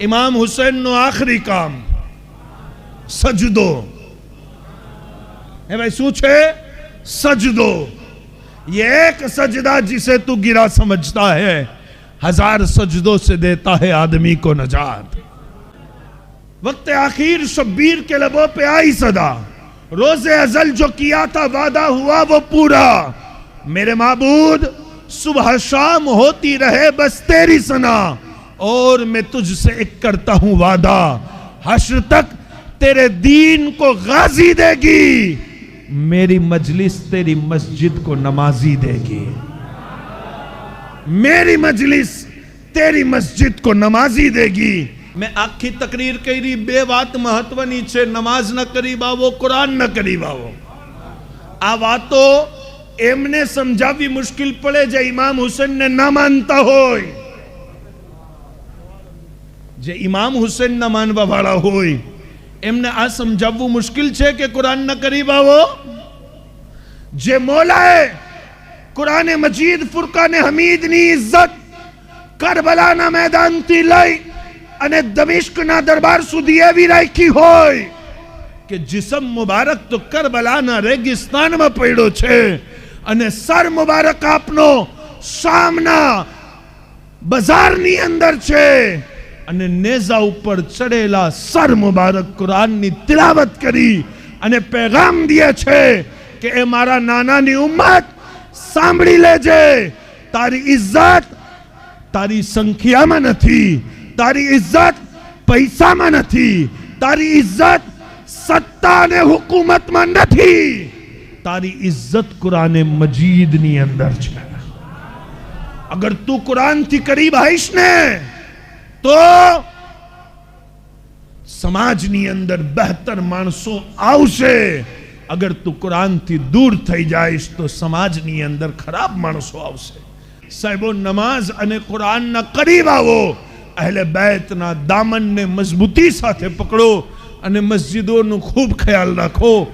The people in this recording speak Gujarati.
ઇમામ હુસૈનનું આખરી કામ સજદો है भाई શું છે सजदो ये एक सजदा जिसे तू गिरा समझता है हजार सजदों से देता है आदमी को नजात वक्त आखिर शब्बीर के लबों पे आई सदा रोजे अजल जो किया था वादा हुआ वो पूरा मेरे माबूद सुबह शाम होती रहे बस तेरी सना और मैं तुझसे एक करता हूं वादा हश्र तक तेरे दीन को गाजी देगी मेरी मजलिस तेरी मस्जिद को नमाजी देगी मेरी मजलिस तेरी मस्जिद को नमाजी देगी મેં આખી તકરીર કરી બે વાત મહત્વની છે નમાઝ ન કરી બાવો કુરાન ન કરી બાવો આ વાતો એમને સમજાવવી મુશ્કેલ પડે જે ઇમામ હુસેનને ના માનતા હોય જે ઇમામ હુસેનના માનવાવાળા માનવા વાળા હોય, એમને આ સમજાવવું મુશ્કેલ છે કે કુરાન ન કરી બાવો જે મોલાએ કુરાને મજીદ, ફુરકાને હમીદની ઇજ્જત કરબલાના મેદાનથી લઈ અને દમિશ્કના દરબાર સુધી એવી રાખી હોય કે જિસમ મુબારક તો કરબલાના રેગિસ્તાનમાં પડ્યો છે અને સર મુબારક આપનો સામના બજારની અંદર છે. અને નેઝા ઉપર ચડેલા સર મુબારક કુરાનની તિલાવત કરી અને પેગામ દે છે કે એ મારા નાનાની ઉમ્મત સાંભળી લેજે. તારી ઇજ્જત તારી સંખ્યામાં નથી. તારી ઇજ્જત પૈસામાં નથી. તારી ઇજ્જત સત્તા અને હુકુમતમાં નથી. તારી ઇજ્જત કુરાને મજીદની અંદર છે. અગર તું કુરાનથી કરીબ આવીશ ને તો સમાજની અંદર બહેતર માણસો આવશે. અગર તું કુરાનથી દૂર થઈ જઈશ તો સમાજની અંદર ખરાબ માણસો આવશે. સાહેબો, નમાઝ અને કુરાનના કરીબ આવો. અહેલે બેતના દામનને મજબૂતી સાથે પકડો અને મસ્જિદોનો ખૂબ ખ્યાલ રાખો.